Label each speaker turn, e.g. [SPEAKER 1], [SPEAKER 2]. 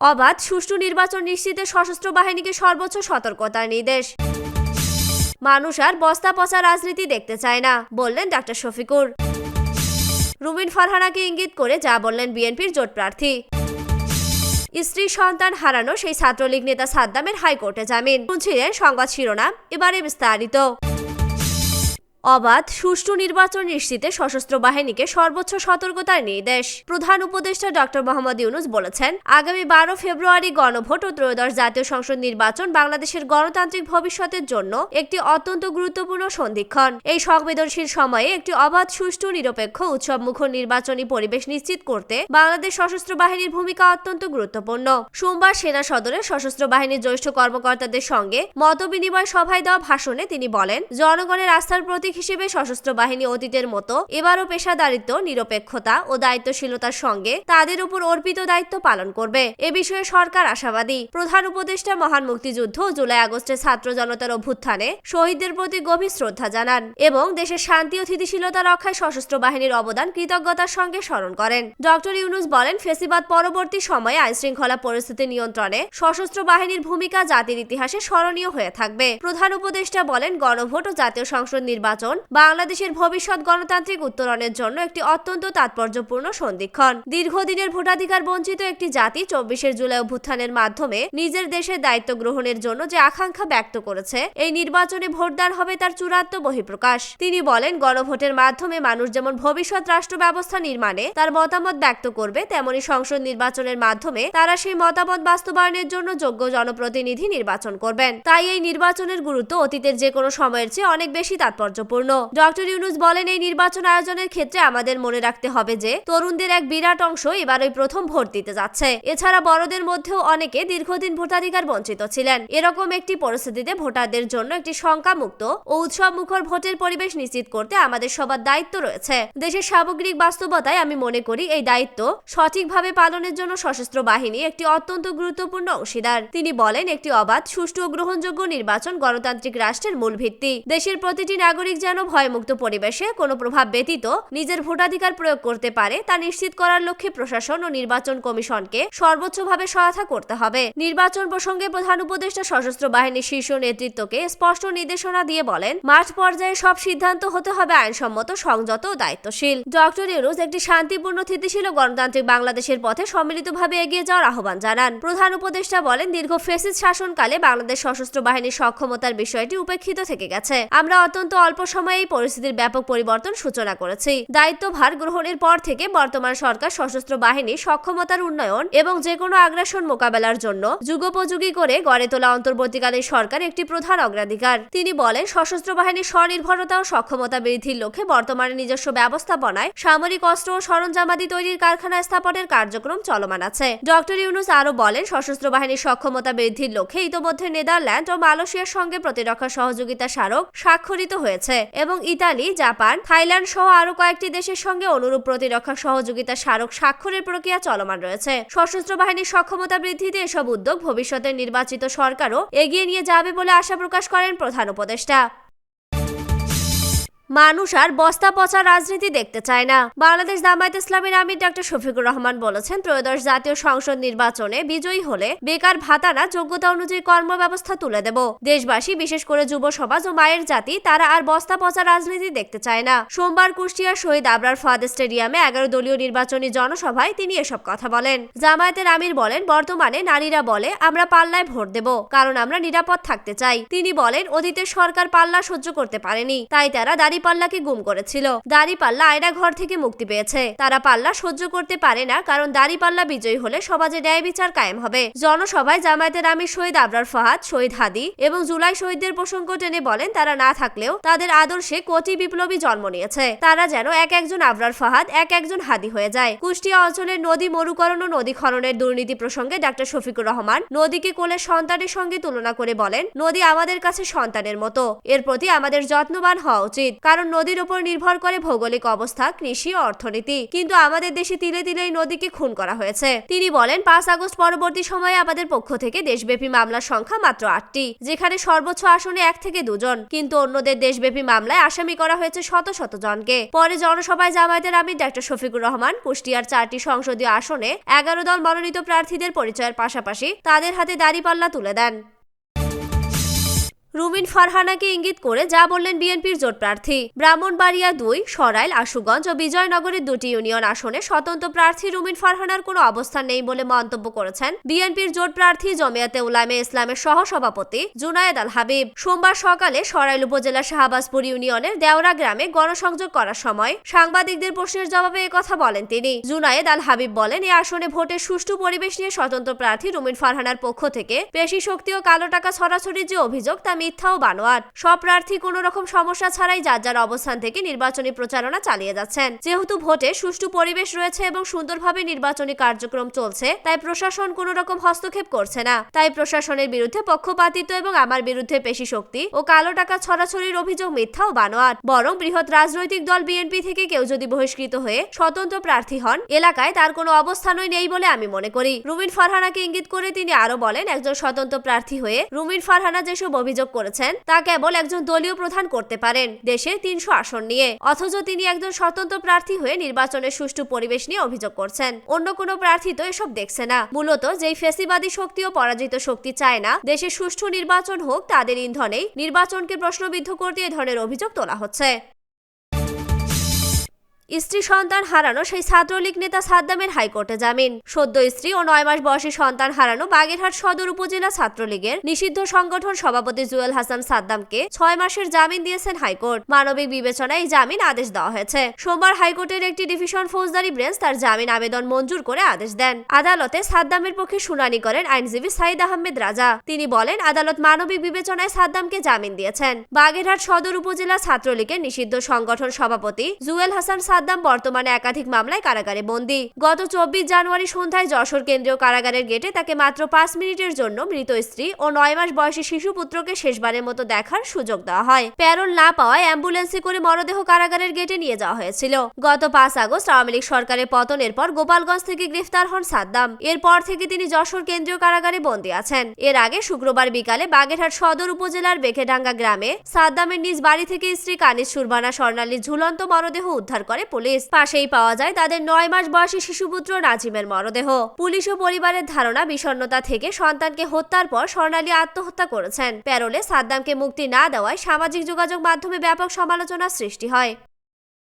[SPEAKER 1] অবাধ সুষ্ঠু নির্বাচন নিশ্চিতে সশস্ত্র বাহিনীকে সর্বোচ্চ সতর্কতার নির্দেশ। মানুষ আর বস্তা পচা রাজনীতি দেখতে চায় না, বললেন ডাক্তার শফিকুর। রুমিন ফারহানাকে ইঙ্গিত করে যা বললেন বিএনপির জোট প্রার্থী। স্ত্রী সন্তান হারানো সেই ছাত্রলীগ নেতা সাদ্দামের হাইকোর্টে জামিন। শুনছিলেন সংবাদ শিরোনাম এবারে বিস্তারিত। অবাধ, সুষ্ঠু নির্বাচন নিশ্চিতে সশস্ত্র বাহিনীকে সর্বোচ্চ সতর্কতার নির্দেশ, প্রধান উপদেষ্টা ডক্টর মোহাম্মদ ইউনুস বলেছেন, আগামী বারো ফেব্রুয়ারি গণভোট ও ত্রয়োদশ জাতীয় সংসদ নির্বাচন বাংলাদেশের গণতান্ত্রিক ভবিষ্যতের জন্য একটি অত্যন্ত গুরুত্বপূর্ণ সন্ধিক্ষণ। এই সংবেদনশীল সময়ে একটি অবাধ, সুষ্ঠু, নিরপেক্ষ উৎসব মুখর নির্বাচনী পরিবেশ নিশ্চিত করতে বাংলাদেশ সশস্ত্র বাহিনীর ভূমিকা অত্যন্ত গুরুত্বপূর্ণ। সোমবার সেনা সদরে সশস্ত্র বাহিনীর জ্যেষ্ঠ কর্মকর্তাদের সঙ্গে মতবিনিময় সভায় দেওয়া ভাষণে তিনি বলেন, জনগণের আস্থার প্রতীক হিসেবে সশস্ত্র বাহিনী অতীতের মতো এবারও পেশাদারিত্ব, নিরপেক্ষতা ও দায়িত্বশীলতার সঙ্গে তাদের উপর অর্পিত দায়িত্ব পালন করবে। এ বিষয়ে সরকার আশাবাদী। প্রধান উপদেষ্টা মহান মুক্তিযুদ্ধ জুলাই আগস্টে ছাত্র জনতার অভ্যুত্থানে শহীদদের প্রতি গভীর শ্রদ্ধা জানান এবং দেশের শান্তি ও স্থিতিশীলতা রক্ষায় সশস্ত্র বাহিনীর অবদান কৃতজ্ঞতার সঙ্গে স্মরণ করেন। ডক্টর ইউনুস বলেন, ফেসিবাদ পরবর্তী সময়ে আইনশৃঙ্খলা পরিস্থিতি নিয়ন্ত্রণে সশস্ত্র বাহিনীর ভূমিকা জাতির ইতিহাসে স্মরণীয় হয়ে থাকবে। প্রধান উপদেষ্টা বলেন, গণভোট ও জাতীয় সংসদ নির্বাচন বাংলাদেশের ভবিষ্যৎ গণতান্ত্রিক উত্তরণের জন্য একটি অত্যন্ত তাৎপর্যপূর্ণ সন্ধিক্ষণ। দীর্ঘদিনের ভোটাধিকার বঞ্চিত একটি জাতি চব্বিশের জুলাই অভ্যুত্থানের মাধ্যমে নিজের দেশের দায়িত্ব গ্রহণের জন্য যে আকাঙ্ক্ষা ব্যক্ত করেছে, এই নির্বাচনে ভোটদান হবে তার চূড়ান্ত বহিঃপ্রকাশ। তিনি বলেন, গণভোটের মাধ্যমে মানুষ যেমন ভবিষ্যৎ রাষ্ট্র ব্যবস্থা নির্মাণে তার মতামত ব্যক্ত করবে, তেমনি সংসদ নির্বাচনের মাধ্যমে তারা সেই মতামত বাস্তবায়নের জন্য যোগ্য জনপ্রতিনিধি নির্বাচন করবেন। তাই এই নির্বাচনের গুরুত্ব অতীতের যে কোনো সময়ের চেয়ে অনেক বেশি তাৎপর্যপূর্ণ। ডক্টর ইউনুস বলেন, এই নির্বাচন আয়োজনের ক্ষেত্রে আমাদের মনে রাখতে হবে যে, তরুণদের এক বিরাট অংশ এবার ওই প্রথম ভোট দিতে যাচ্ছে। এছাড়া বড়দের মধ্যেও অনেকে দীর্ঘদিন ভোটাধিকার বঞ্চিত ছিলেন। এরকম একটি পরিস্থিতিতে ভোটারদের জন্য একটি শঙ্কামুক্ত ও উৎসব মুখর ভোটের পরিবেশ নিশ্চিত করতে আমাদের সবার দায়িত্ব রয়েছে। দেশের সামগ্রিক বাস্তবতায় আমি মনে করি, এই দায়িত্ব সঠিকভাবে পালনের জন্য সশস্ত্র বাহিনী একটি অত্যন্ত গুরুত্বপূর্ণ অংশীদার। তিনি বলেন, একটি অবাধ, সুষ্ঠু ও গ্রহণযোগ্য নির্বাচন গণতান্ত্রিক রাষ্ট্রের মূল ভিত্তি। দেশের প্রতিটি নাগরিক যেন ভয়মুক্ত পরিবেশে কোনো প্রভাব ব্যতীত নিজের ভোটাধিকার প্রয়োগ করতে পারে তা নিশ্চিত করার লক্ষ্যে প্রশাসন ও নির্বাচন কমিশনকে সর্বোচ্চভাবে সহায়তা করতে হবে। নির্বাচন প্রসঙ্গে প্রধান উপদেষ্টা সশস্ত্র বাহিনীর শীর্ষ নেতৃত্বকে স্পষ্ট নির্দেশনা দিয়ে বলেন, মাঠ পর্যায়ে সব সিদ্ধান্ত হতে হবে আইনসম্মত, সংযত ও দায়িত্বশীল। ডক্টর ইউনুস একটি শান্তিপূর্ণ স্থিতিশীল গণতান্ত্রিক বাংলাদেশের পথে সম্মিলিতভাবে এগিয়ে যাওয়ার আহ্বান জানান। প্রধান উপদেষ্টা বলেন, দীর্ঘ ফেসিস শাসনকালে বাংলাদেশ সশস্ত্র বাহিনীর সক্ষমতার বিষয়টি উপেক্ষিত থেকে গেছে। আমরা অত্যন্ত অল্প সময়ে পরিস্থিতির ব্যাপক পরিবর্তন সূচনা করেছি। দায়িত্বভার গ্রহণের পর থেকে বর্তমান সরকার সশস্ত্র বাহিনীর সক্ষমতার উন্নয়ন এবং যে কোনো আগ্রাসন মোকাবেলার জন্য যুগোপযোগী করে গড়ে তোলা অন্তর্বর্তীকালীন সরকার একটি প্রধান অগ্রাধিকার। তিনি বলেন, সশস্ত্র বাহিনীর স্বনির্ভরতা ও সক্ষমতা বৃদ্ধির লক্ষ্যে বর্তমানে নিজস্ব ব্যবস্থাপনায় সামরিক অস্ত্র ও সরঞ্জামাদি তৈরির কারখানা স্থাপনের কার্যক্রম চলমান আছে। ডক্টর ইউনুস আরও বলেন, সশস্ত্র বাহিনীর সক্ষমতা বৃদ্ধির লক্ষ্যে ইতোমধ্যে নেদারল্যান্ড ও মালয়েশিয়ার সঙ্গে প্রতিরক্ষা সহযোগিতা স্মারক স্বাক্ষরিত হয়েছে। এবং ইতালি, জাপান, থাইল্যান্ড সহ আরও কয়েকটি দেশের সঙ্গে অনুরূপ প্রতিরক্ষা সহযোগিতা স্মারক স্বাক্ষরের প্রক্রিয়া চলমান রয়েছে। সশস্ত্র বাহিনীর সক্ষমতা বৃদ্ধিতে এসব উদ্যোগ ভবিষ্যতের নির্বাচিত সরকারও এগিয়ে নিয়ে যাবে বলে আশা প্রকাশ করেন প্রধান উপদেষ্টা। মানুষ আর বস্তা পচা রাজনীতি দেখতে চায় না। বাংলাদেশ জামায়াত ইসলামের আমির ডক্টর শফিকুর রহমান বলেছেন, ত্রয়োদশ জাতীয় সংসদ নির্বাচনে বিজয়ী হলে বেকার ভাতা না যোগ্যতা অনুযায়ী কর্মব্যবস্থা তুলে দেব। দেশবাসী, বিশেষ করে যুব সমাজ ও মায়ের জাতি, তারা আর বস্তা পচা রাজনীতি দেখতে চায় না। সোমবার কুষ্টিয়ার শহীদ আবরার ফাদ স্টেডিয়ামে এগারো দলীয় নির্বাচনী জনসভায় তিনি এসব কথা বলেন। জামায়াতের আমির বলেন, বর্তমানে নারীরা বলে, আমরা পাল্লায় ভোট দেব, কারণ আমরা নিরাপদ থাকতে চাই। তিনি বলেন, অতীতের সরকার পাল্লা সহ্য করতে পারেনি, তাই তারা দাড়ি পাল্লাকে গুম করেছিল। দাড়ি পাল্লা আয়না ঘর থেকে মুক্তি পেয়েছে। তারা পাল্লা সহ্য করতে পারে না, কারণ দাড়ি পাল্লা বিজয়ী হলে সমাজে ন্যায় বিচার কায়েম হবে। জনসভায় জামায়াতের আমির শহীদ আবরার ফাহাদ, শহীদ হাদি এবং জুলাই শহীদদের প্রসঙ্গ টেনে বলেন, তারা না থাকলেও তাদের আদর্শে কোটি বিপ্লবী জন্ম নিয়েছে। তারা যেন এক একজন আবরার ফাহাদ, এক একজন হাদি হয়ে যায়। কুষ্টিয়া অঞ্চলের নদী মরুকরণ ও নদী খননের দুর্নীতি প্রসঙ্গে ডাক্তার শফিকুর রহমান, নদীকে কোলে সন্তানের সঙ্গে তুলনা করে বলেন, নদী আমাদের কাছে সন্তানের মতো। এর প্রতি আমাদের যত্নবান হওয়া উচিত। কারণ নদীর উপর নির্ভর করে ভৌগোলিক অবস্থা, কৃষি অর্থনীতি। কিন্তু আমাদের দেশে তিলে তিলে এই নদীকে খুন করা হয়েছে। তিনি বলেন, পাঁচ আগস্ট পরবর্তী সময়ে আমাদের পক্ষ থেকে দেশব্যাপী মামলার সংখ্যা মাত্র আটটি, যেখানে সর্বোচ্চ আসনে এক থেকে দুজন। কিন্তু অন্যদের দেশব্যাপী মামলায় আসামি করা হয়েছে শত শত জনকে। পরে জনসভায় জামায়াতের আমির ডাক্তার শফিকুর রহমান কুষ্টিয়ার চারটি সংসদীয় আসনে এগারো দল মনোনীত প্রার্থীদের পরিচয়ের পাশাপাশি তাদের হাতে দাড়িপাল্লা তুলে দেন। রুমিন ফারহানাকে ইঙ্গিত করে যা বললেন বিএনপির জোট প্রার্থী। ব্রাহ্মণবাড়িয়া দুই, সরাইল, আশুগঞ্জ ও বিজয়নগরের দুটি ইউনিয়ন আসনে স্বতন্ত্র প্রার্থী রুমিন ফারহানার কোনো অবস্থান নেই বলে মন্তব্য করেছেন বিএনপির জোট প্রার্থী জমিয়াতে উলামে ইসলামের সহ সভাপতি জুনায়েদ আল হাবিব। সোমবার সকালে সরাইল উপজেলার শাহবাজপুর ইউনিয়নের দেওরা গ্রামে গণসংযোগ করার সময় সাংবাদিকদের প্রশ্নের জবাবে কথা বলেন তিনি। জুনায়েদ আল হাবিব বলেন এই আসনে ভোটের সুষ্ঠু পরিবেশ নিয়ে স্বতন্ত্র প্রার্থী রুমিন ফারহানার পক্ষ থেকে পেশি শক্তি ও কালো টাকা ছড়াছড়ির যে অভিযোগ তা মিথ্যা ও বানোয়াট। সব প্রার্থী কোনো রকম সমস্যা ছাড়াই যার যার অবস্থান থেকে নির্বাচনী প্রচারণা চালিয়ে যাচ্ছেন। যেহেতু ভোটে সুষ্ঠু পরিবেশ রয়েছে এবং সুন্দরভাবে নির্বাচনী কার্যক্রম চলছে, তাই প্রশাসন কোনো রকম হস্তক্ষেপ করছে না। তাই প্রশাসনের বিরুদ্ধে পক্ষপাতিত্ব এবং আমার বিরুদ্ধে পেশি শক্তি ও কালো টাকা ছড়াছড়ির অভিযোগ মিথ্যা ও বানোয়াট। বরং বৃহৎ রাজনৈতিক দল বিএনপি থেকে কেউ যদি বহিষ্কৃত হয়ে স্বতন্ত্র প্রার্থী হন, এলাকায় তার কোনো অবস্থানই নেই বলে আমি মনে করি। রুমিন ফারহানাকে ইঙ্গিত করে তিনি আরও বলেন, একজন স্বতন্ত্র প্রার্থী হয়ে রুমিন ফারহানা যেসব অভিযোগ করেছেন। তা কেবল একজন দলীয় প্রধান করতে পারেন দেশের তিনশো আসন নিয়ে। অথচ তিনি একজন স্বতন্ত্র প্রার্থী হয়ে নির্বাচনের সুষ্ঠু পরিবেশ নিয়ে অভিযোগ করছেন। অন্য কোনো প্রার্থী তো এসব দেখছে না। মূলত যেই ফেসিবাদী শক্তি ও পরাজিত শক্তি চায় না, দেশে সুষ্ঠু নির্বাচন হোক তাদের ইন্ধনেই নির্বাচনকে প্রশ্নবিদ্ধ করতে এ ধরনের অভিযোগ তোলা হচ্ছে। স্ত্রী সন্তান হারানো সেই ছাত্রলীগ নেতা সাদ্দামের হাইকোর্টে জামিন। সদ্য স্ত্রী ও নয় মাস বয়সী সন্তান হারানো বাগেরহাট সদর উপজেলা ছাত্রলীগের নিষিদ্ধ সংগঠন সভাপতি জুয়েল হাসান সাদ্দামকে ছয় মাসের জামিন দিয়েছেন হাইকোর্ট। মানবিক বিবেচনায় জামিন আদেশ দেওয়া হয়েছে। সোমবার হাইকোর্টের একটি ডিভিশন ফৌজদারি বেঞ্চ তার জামিন আবেদন মঞ্জুর করে আদেশ দেন। আদালতে সাদ্দামের পক্ষে শুনানি করেন আইনজীবী সাইদ আহমেদ রাজা। তিনি বলেন, আদালত মানবিক বিবেচনায় সাদ্দামকে জামিন দিয়েছেন। বাগেরহাট সদর উপজেলা ছাত্রলীগের নিষিদ্ধ সংগঠন সভাপতি জুয়েল হাসান সাদ্দাম বর্তমানে একাধিক মামলায় কারাগারে বন্দী। গত চব্বিশ জানুয়ারি সন্ধ্যায় যশোর কেন্দ্রীয় কারাগারের গেটে তাকে মাত্র পাঁচ মিনিটের জন্য মৃত স্ত্রী ও নয় মাস বয়সী শিশু পুত্রকে শেষবারের মতো দেখার সুযোগ দেওয়া হয়। প্যারোল না পাওয়ায় অ্যাম্বুলেন্সে করে মরদেহ কারাগারের গেটে নিয়ে যাওয়া হয়েছিল। গত পাঁচ আগস্ট আওয়ামী লীগ সরকারের পতনের পর গোপালগঞ্জ থেকে গ্রেফতার হন সাদ্দাম। এরপর থেকে তিনি যশোর কেন্দ্রীয় কারাগারে বন্দী আছেন। এর আগে শুক্রবার বিকালে বাগেরহাট সদর উপজেলার বেখেডাঙ্গা গ্রামে সাদ্দামের নিজ বাড়ি থেকে স্ত্রী কানিস সুরবানা স্বর্ণালীর ঝুলন্ত মরদেহ উদ্ধার করে পুলিশ। পাশেই পাওয়া যায় তাদের নয় মাস বয়সী শিশুপুত্র নাজিমের মরদেহ। পুলিশ ও পরিবারের ধারণা বিষণ্নতা থেকে সন্তানকে হত্যার পর স্বর্ণালী আত্মহত্যা করেছেন। প্যারোলে সাদ্দামকে মুক্তি না দেওয়ায় সামাজিক যোগাযোগ মাধ্যমে ব্যাপক সমালোচনার সৃষ্টি হয়।